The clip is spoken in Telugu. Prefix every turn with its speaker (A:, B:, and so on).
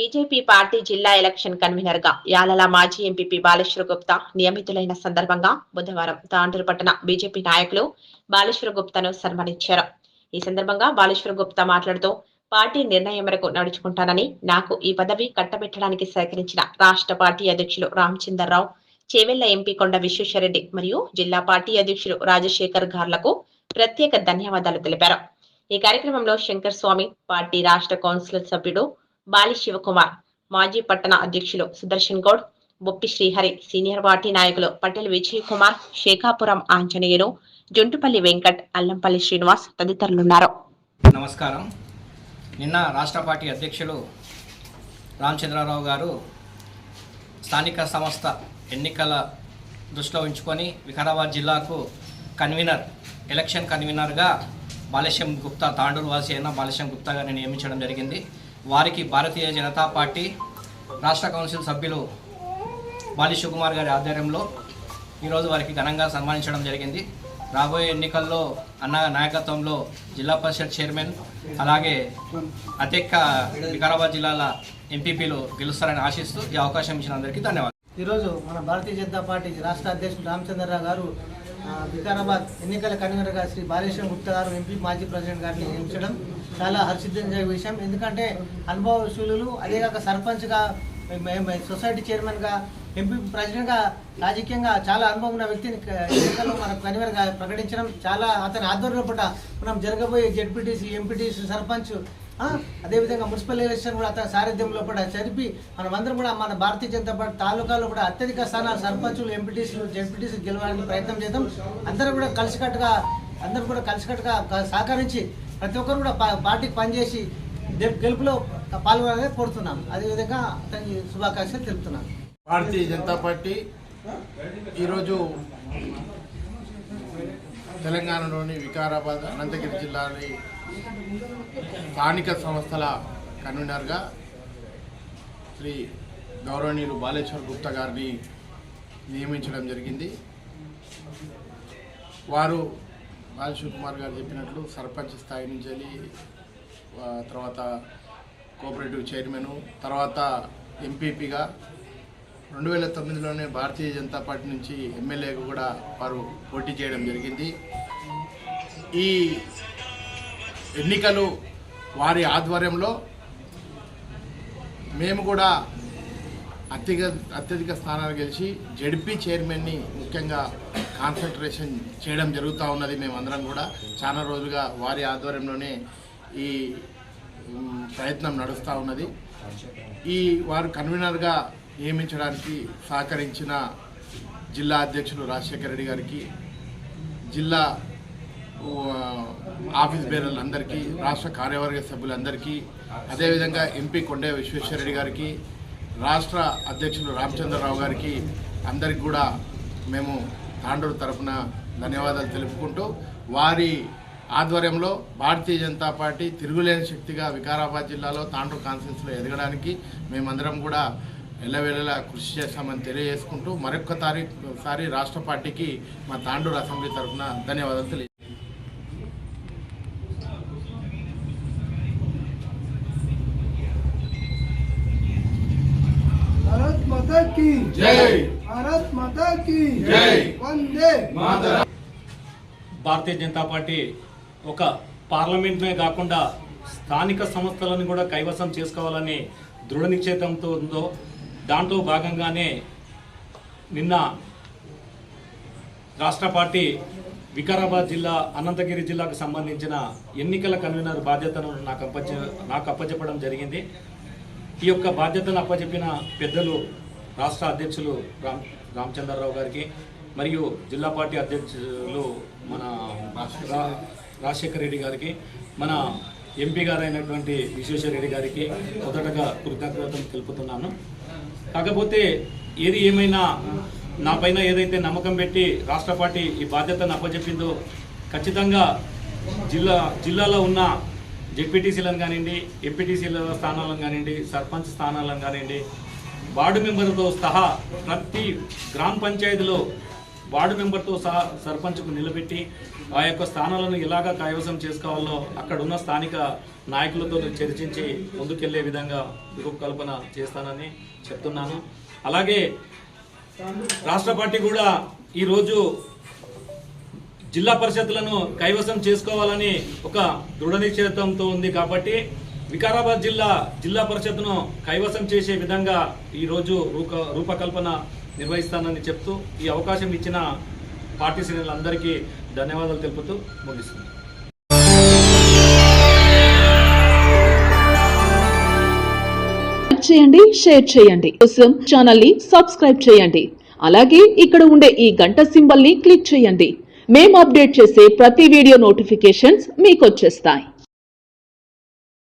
A: బీజేపీ పార్టీ జిల్లా ఎలక్షన్ కన్వీనర్గా యాలల మాజీ ఎంపీపీ బాలేశ్వర గుప్తా నియమితులైన సందర్భంగా బుధవారం తాండూరు పట్టణ బీజేపీ నాయకులు బాలేశ్వర గుప్తాను సన్మానించారు. ఈ సందర్భంగా బాలేశ్వర గుప్తా మాట్లాడుతూ పార్టీ నిర్ణయం మేరకు నడుచుకుంటానని నాకు ఈ పదవి కట్టబెట్టడానికి సహకరించిన రాష్ట్ర పార్టీ అధ్యక్షులు రామచందర్రావు చేవెళ్ళ ఎంపీ కొండ విశ్వేశ్వరరెడ్డి మరియు జిల్లా పార్టీ అధ్యక్షులు రాజశేఖర్ గార్లకు ప్రత్యేక ధన్యవాదాలు తెలిపారు. ఈ కార్యక్రమంలో శంకర్ స్వామి పార్టీ రాష్ట్ర కౌన్సిలర్ సభ్యుడు బాలి శివకుమార్ మాజీ పట్టణ అధ్యక్షులు సుదర్శన్ గౌడ్ బొప్పి శ్రీహరి సీనియర్ పార్టీ నాయకులు పటేల్ విజయ్ కుమార్ శేఖాపురం ఆంజనేయులు జుంటుపల్లి వెంకట్ అల్లంపల్లి శ్రీనివాస్ తదితరులున్నారు.
B: నమస్కారం. నిన్న రాష్ట్ర పార్టీ అధ్యక్షులు రామచంద్రరావు గారు స్థానిక సంస్థ ఎన్నికల దృష్టిలో ఉంచుకొని వికారాబాద్ జిల్లాకు కన్వీనర్ ఎలక్షన్ కన్వీనర్గా బాలశ్యం గుప్తా తాండూరు వాసి అయిన బాలశ్యం గుప్తాగా నియమించడం జరిగింది. వారికి భారతీయ జనతా పార్టీ రాష్ట్ర కౌన్సిల్ సభ్యులు బాలి శివకుమార్ గారి ఆధ్వర్యంలో ఈరోజు వారికి ఘనంగా సన్మానించడం జరిగింది. రాబోయే ఎన్నికల్లో అన్న నాయకత్వంలో జిల్లా పరిషత్ చైర్మన్ అలాగే అతిక్క వికారాబాద్ జిల్లాల ఎంపీపీలు గెలుస్తారని ఆశిస్తూ ఈ అవకాశం ఇచ్చిన అందరికీ ధన్యవాదాలు.
C: ఈరోజు మన భారతీయ జనతా పార్టీ రాష్ట్ర అధ్యక్షుడు రామచంద్రరావు గారు వికారాబాద్ ఎన్నికల కన్వీనర్గా శ్రీ బాలేశ్వరం గుప్తా గారు ఎంపీ మాజీ ప్రెసిడెంట్ గారిని నియమించడం చాలా హర్షించే విషయం. ఎందుకంటే అనుభవశూలు అదేగాక సర్పంచ్గా సొసైటీ చైర్మన్గా ఎంపీ ప్రెసిడెంట్గా రాజకీయంగా చాలా అనుభవం ఉన్న వ్యక్తిని ఎన్నికల్లో మనం కన్వీనర్గా ప్రకటించడం చాలా అతని ఆధ్వర్యంలో పూట మనం జరగబోయే జెడ్పీటీసీ ఎంపీటీసీ సర్పంచ్ అదేవిధంగా మున్సిపల్ ఎలక్షన్ కూడా అతని సారథ్యంలో కూడా జరిపి మనమందరం కూడా మన భారతీయ జనతా పార్టీ తాలూకాలో కూడా అత్యధిక స్థానాలు సర్పంచులు ఎంపీటీసీలు జెడ్పీటీసీ గెలవడానికి ప్రయత్నం చేద్దాం. అందరూ కూడా కలిసికట్టుగా అందరూ కూడా కలిసికట్టుగా క- సహకరించి ప్రతి ఒక్కరు కూడా పార్టీకి పనిచేసి గెలుపులో పాల్గొనాలని కోరుతున్నాం. అదేవిధంగా అతనికి శుభాకాంక్షలు తెలుపుతున్నాను.
D: భారతీయ జనతా పార్టీ ఈరోజు తెలంగాణలోని వికారాబాద్ అనంతగిరి జిల్లాలోని స్థానిక సంస్థల కన్వీనర్గా శ్రీ గౌరవనీయులు బాలేశ్వర్ గుప్తా గారిని నియమించడం జరిగింది. వారు బాలశివ్ కుమార్ గారు చెప్పినట్లు సర్పంచ్ స్థాయి నుంచి వెళ్ళి తర్వాత కోఆపరేటివ్ చైర్మన్ తర్వాత ఎంపీపీగా రెండు వేల తొమ్మిదిలోనే భారతీయ జనతా పార్టీ నుంచి ఎమ్మెల్యేగా కూడా వారు పోటీ చేయడం జరిగింది. ఈ ఎన్నికలు వారి ఆధ్వర్యంలో మేము కూడా అత్యధిక అత్యధిక స్థానాలు గెలిచి జడ్పీ చైర్మన్ని ముఖ్యంగా కాన్సన్ట్రేషన్ చేయడం జరుగుతూ ఉన్నది మేమందరం కూడా. చాలా రోజులుగా వారి ఆధ్వర్యంలోనే ఈ ప్రయత్నం నడుస్తూ ఉన్నది. ఈ వారు కన్వీనర్గా నియమించడానికి సహకరించిన జిల్లా అధ్యక్షులు రాజశేఖర రెడ్డి గారికి జిల్లా ఆఫీస్ బేరర్లందరికీ రాష్ట్ర కార్యవర్గ సభ్యులందరికీ అదేవిధంగా ఎంపీ కొండే విశ్వేశ్వరరెడ్డి గారికి రాష్ట్ర అధ్యక్షులు రామచంద్రరావు గారికి అందరికి కూడా మేము తాండూరు తరఫున ధన్యవాదాలు తెలుపుకుంటూ వారి ఆధ్వర్యంలో భారతీయ జనతా పార్టీ తిరుగులేని శక్తిగా వికారాబాద్ జిల్లాలో తాండూరు కాన్ఫరెన్స్లో ఎదగడానికి మేమందరం కూడా ఎల్లవేళలా కృషి చేస్తామని తెలియజేసుకుంటూ మరొక తారీఖు సారి రాష్ట్ర పార్టీకి మా తాండూరు అసెంబ్లీ తరఫున ధన్యవాదాలు తెలియ
E: జై భారత్
D: మాతాకి
E: వందే
F: భారతీయ జనతా పార్టీ ఒక పార్లమెంట్నే కాకుండా స్థానిక సంస్థలను కూడా కైవసం చేసుకోవాలని దృఢ నిశ్చేతంతో ఉందో దాంట్లో భాగంగానే నిన్న రాష్ట్ర పార్టీ వికారాబాద్ జిల్లా అనంతగిరి జిల్లాకు సంబంధించిన ఎన్నికల కన్వీనర్ బాధ్యతను నాకు అప్పచె నాకు అప్పచెప్పడం జరిగింది. ఈ యొక్క బాధ్యతను అప్పచెప్పిన పెద్దలు రాష్ట్ర అధ్యక్షులు రామ్ రామచంద్రరావు గారికి మరియు జిల్లా పార్టీ అధ్యక్షులు మన రా- రాజశేఖర రెడ్డి గారికి మన ఎంపీ గారైనటువంటి విశ్వేశ్వర రెడ్డి గారికి మొదటగా కృతజ్ఞతలు తెలుపుతున్నాను. కాకపోతే ఏది ఏమైనా నా పైన ఏదైతే నమ్మకం పెట్టి రాష్ట్ర పార్టీ ఈ బాధ్యతను అప్పచెప్పిందో ఖచ్చితంగా జిల్లా జిల్లాలో ఉన్న జెడ్పీటీసీలను కానివ్వండి ఎంపీటీసీల స్థానాలను కానివ్వండి సర్పంచ్ స్థానాలను కానివ్వండి వార్డు మెంబర్తో సహా ప్రతి గ్రామ పంచాయతీలో వార్డు మెంబర్తో సహా సర్పంచ్కు నిలబెట్టి ఆ యొక్క స్థానాలను ఎలాగా కైవసం చేసుకోవాలో అక్కడున్న స్థానిక నాయకులతో చర్చించి ముందుకెళ్ళే విధంగా రూపకల్పన చేస్తానని చెప్తున్నాను. అలాగే రాష్ట్ర పార్టీ కూడా ఈరోజు జిల్లా పరిషత్లను కైవసం చేసుకోవాలని ఒక దృఢ నిశ్చయితంతో ఉంది కాబట్టి వికారాబాద్ జిల్లా జిల్లా పరిషత్ను కైవసం చేసే విధంగా ఈరోజు రూప రూపకల్పన నిర్వహిస్తానని చెప్తూ ఈ అవకాశం ఇచ్చిన పార్టీ శ్రేణులందరికీ ధన్యవాదాలు తెలుపుతూ ముగిస్తుంది.
G: చేయండి షేర్ చేయండి. కోసం ఛానల్ని సబ్స్క్రైబ్ చేయండి. అలాగే ఇక్కడ ఉండే ఈ గంట సింబల్ని క్లిక్ చేయండి. మేము అప్డేట్ చేసే ప్రతి వీడియో నోటిఫికేషన్స్ మీకు వచ్చేస్తాయి.